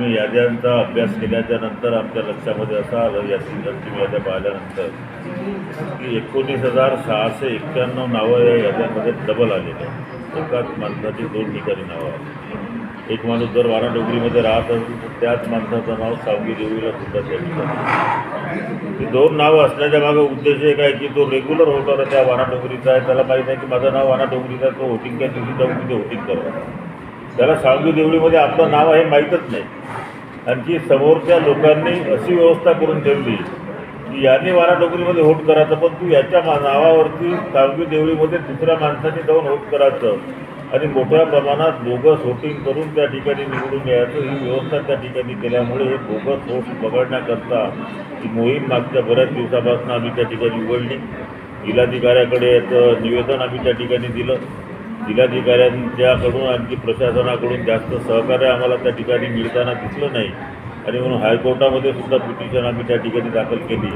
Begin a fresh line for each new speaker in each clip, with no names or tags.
आम्ही याद्यांचा अभ्यास केल्याच्यानंतर आमच्या लक्षामध्ये असं आलं याची अंतिम याद्या पाहिल्यानंतर की एकोणीस हजार सहाशे एक्क्याण्णव नावं या याद्यामध्ये डबल आलेली आहेत. एकाच माणसाची दोन ठिकाणी नावं आहेत. एक माणूस जर वाराडोगरीमध्ये राहत असेल तर त्याच माणसाचं नाव सावगी देवीला सुद्धा त्या ठिकाणी दोन नावं असण्याच्या मागे उद्देश एक आहे की तो रेग्युलर होता त्या वाराडोगरीचा आहे. त्याला माहीत आहे की माझं नाव वाराडोगरीचा तो होटिंग त्या दिवशी जाऊन तिथे होटिंग करावा त्याला सावंगी देवळीमध्ये आपलं नाव आहे माहीतच नाही. आणखी समोरच्या लोकांनी अशी व्यवस्था करून ठेवली की याने वाराडोगरीमध्ये होट करायचं पण तू याच्या मा- नावावरती सावंगी देवळीमध्ये दुसऱ्या माणसाने जाऊन होट करायचं. आणि मोठ्या प्रमाणात बोगस होटिंग करून त्या ठिकाणी निवडून यायचं. ही व्यवस्था त्या ठिकाणी केल्यामुळे हे बोगस होट पकडण्याकरता ही मोहीम मागच्या बऱ्याच दिवसापासून आम्ही त्या ठिकाणी उघडली. जिल्हाधिकाऱ्याकडे याचं निवेदन आम्ही त्या ठिकाणी दिलं. जिल्हाधिकाऱ्यांच्याकडून आणखी प्रशासनाकडून जास्त सहकार्य आम्हाला त्या ठिकाणी मिळताना दिसलं नाही. आणि म्हणून हायकोर्टामध्ये सुद्धा पिटिशन आम्ही त्या ठिकाणी दाखल केली.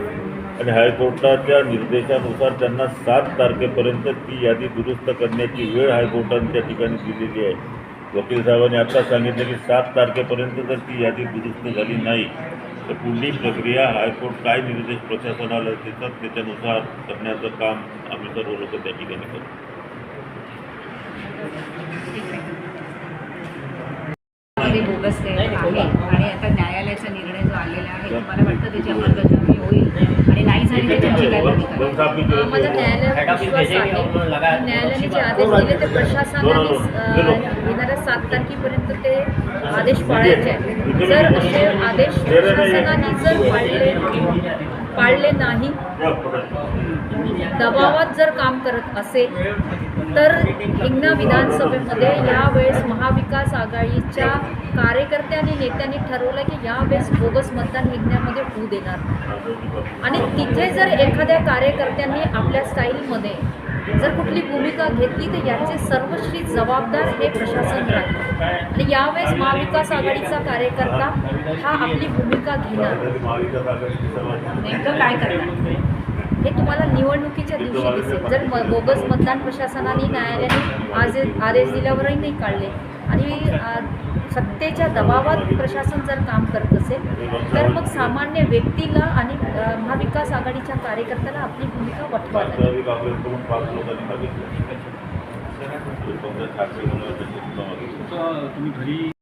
आणि हायकोर्टाच्या निर्देशानुसार त्यांना सात तारखेपर्यंत ती यादी दुरुस्त करण्याची वेळ हायकोर्टाने त्या ठिकाणी दिलेली आहे. वकील साहेबांनी आता सांगितलं की सात तारखेपर्यंत जर ती यादी दुरुस्त झाली नाही तर पुढली प्रक्रिया हायकोर्ट काय निर्देश प्रशासनाला देतात त्याच्यानुसार करण्याचं काम आम्ही सर्व लोक त्या ठिकाणी
करतो. बोगस आहे. आहे आणि आता न्यायालयाचा निर्णय जो आलेला आहे तुम्हाला वाटतं त्याची अंमलबजावणी होईल? आणि नाही झाली तर त्यांची काय
माझा. न्यायालयावर विश्वास आहे. न्यायालयाने जे आदेश दिले ते प्रशासनाने येणाऱ्या सात तारखेपर्यंत ते आदेश पाळायचे आहेत. जर असे आदेश प्रशासनाने जर पाळले पाळले नाही दबावात जर काम करत असेल तर हिंगणा विधानसभेमध्ये यावेळेस महाविकास आघाडीच्या कार्यकर्त्यांनी नेत्यांनी ठरवलं की यावेळेस बोगस मतदान हिंगण्यामध्ये होऊ देणार. आणि तिथे जर एखाद्या कार्यकर्त्यांनी आपल्या स्टाईलमध्ये जर कुठली भूमिका घेतली तर याचे सर्वश्री जबाबदार हे प्रशासन राहील. आणि यावेळेस महाविकास आघाडीचा कार्यकर्ता हा आपली भूमिका घेणार.
महाविकास आघाडीची सर्वात
नेमकं काय करणार?
हे तुम्हाला निवडणुकीच्या दिवशी दिसेल. जर म बोगस मतदान प्रशासनाने न्यायालयाने आज आदेश दिल्यावरही नाही काढले. आणि सत्तेच्या दबावात प्रशासन जर काम करत असेल तर मग सामान्य व्यक्तीला आणि महाविकास आघाडीच्या कार्यकर्त्याला आपली भूमिका वठवावी लागेल